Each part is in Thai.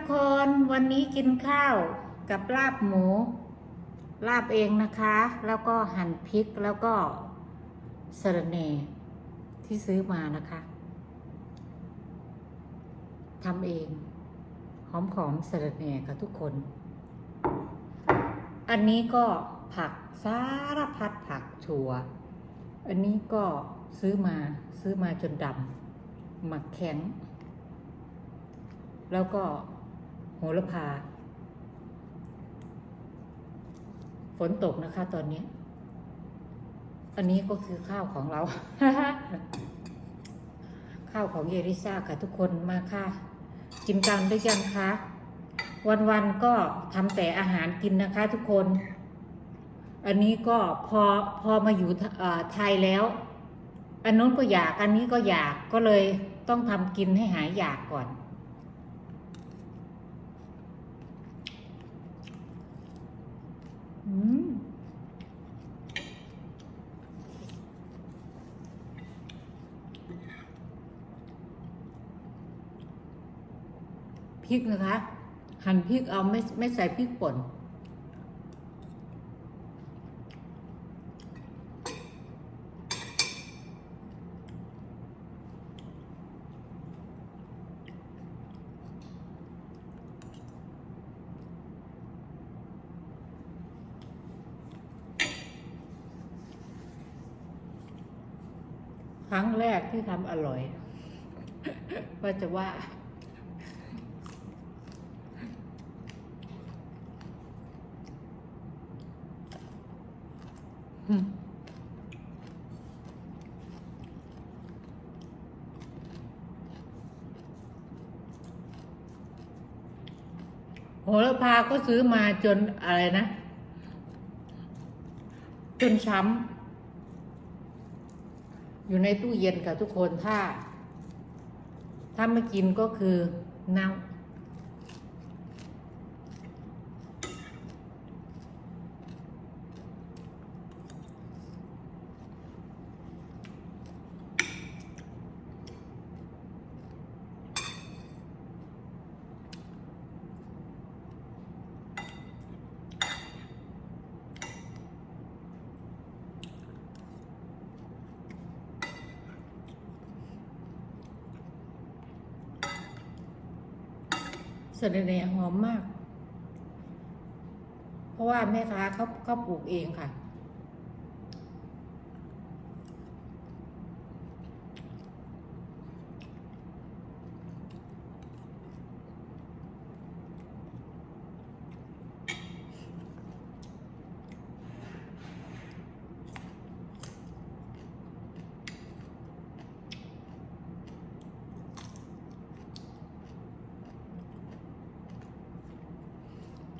กคนวันนี้กินข้าวกับลาบหมู ลาบเองนะคะ แล้วก็หั่นพริกแล้วก็สระเนที่ซื้อมานะคะทำเอง หอมของสระเนค่ะทุกคน อันนี้ก็ผักสารพัดผักถั่ว อันนี้ก็ซื้อมาซื้อมาจนดำหมักแข็งแล้วก็ โหระพา ฝนตกนะคะตอนนี้ อันนี้ก็คือข้าวของเรา ข้าวของเยริซ่าค่ะทุกคนมาค่ะ กินกันหรือยังคะ วันๆก็ทำแต่อาหารกินนะคะทุกคน อันนี้ก็พอพอมาอยู่ไทยแล้ว อันนู้นก็อยาก อันนี้ก็อยากก็เลยต้องทำกินให้หายอยากก่อน พริกนะคะ หั่นพริกเอาไม่ไม่ใส่พริกป่นครั้งแรกที่ทำอร่อยว่าจะว่า โหระพาก็ซื้อมาจนอะไรนะ จนช้ำอยู่ในตู้เย็นค่ะทุกคนถ้า ถ้าไม่กินก็คือเน่า สะระแหน่หอมมาก เพราะว่าแม่ค้าเขาเขาปลูกเองค่ะ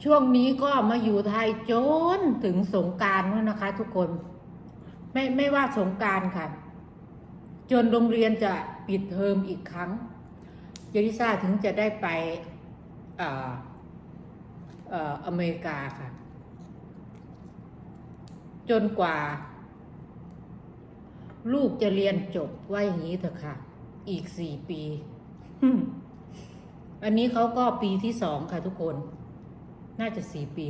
ช่วงนี้ก็มาอยู่ไทยจนถึงสงการแล้วนะคะ ทุกคน ไม่ไม่ว่าสงการค่ะ จนโรงเรียนจะปิดเทอมอีกครั้งเยริซาถึงจะได้ไปอ่อเอ่ออเมริกาค่ะ จนกว่า ลูกจะเรียนจบว่าอย่างนี้เถอะค่ะ อีกสี่ปี อันนี้เขาก็ปีที่สองค่ะทุกคน น่าจะสี่ปี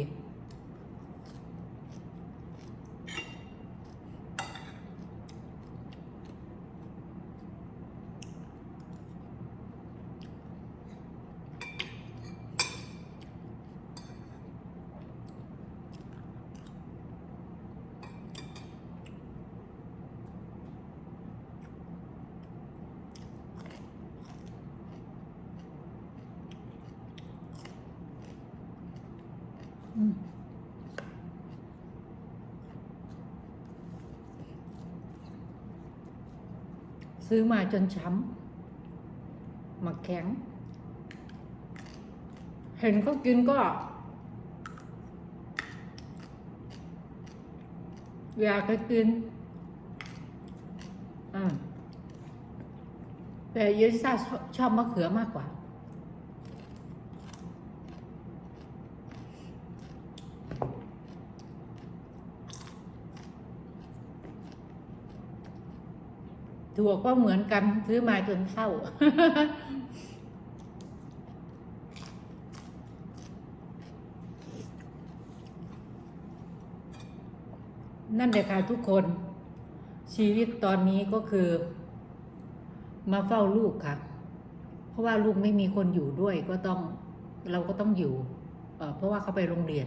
ซื้อมาจนช้ำหมักแข็ง เห็นเขากินก็ อยากจะกิน อ่าแต่เยลิซ่าชอบมะเขือมากกว่า ถั่วก็เหมือนกันซื้อมาจนเท่า นั่นแหละค่ะทุกคน ชีวิตตอนนี้ก็คือ มาเฝ้าลูกค่ะ เพราะว่าลูกไม่มีคนอยู่ด้วยก็ต้องเราก็ต้องอยู่ เพราะว่าเขาไปโรงเรียน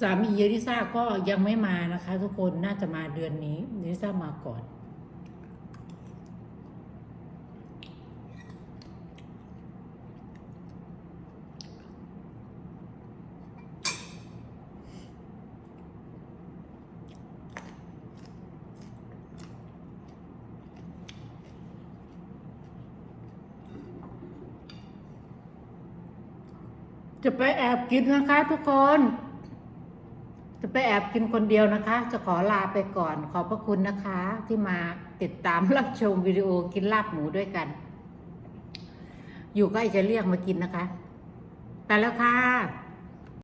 สามีเยลิซ่าก็ยังไม่มานะคะ ทุกคนน่าจะมาเดือนนี้เยลิซ่ามาก่อน จะไปแอบกินนะคะทุกคน ไปแอบกินคนเดียวนะคะ จะขอลาไปก่อนขอบพระคุณนะคะ ที่มาติดตามรับชมวิดีโอกินลาบหมูด้วยกัน อยู่ก็จะเรียกมากินนะคะ ไปแล้วค่ะ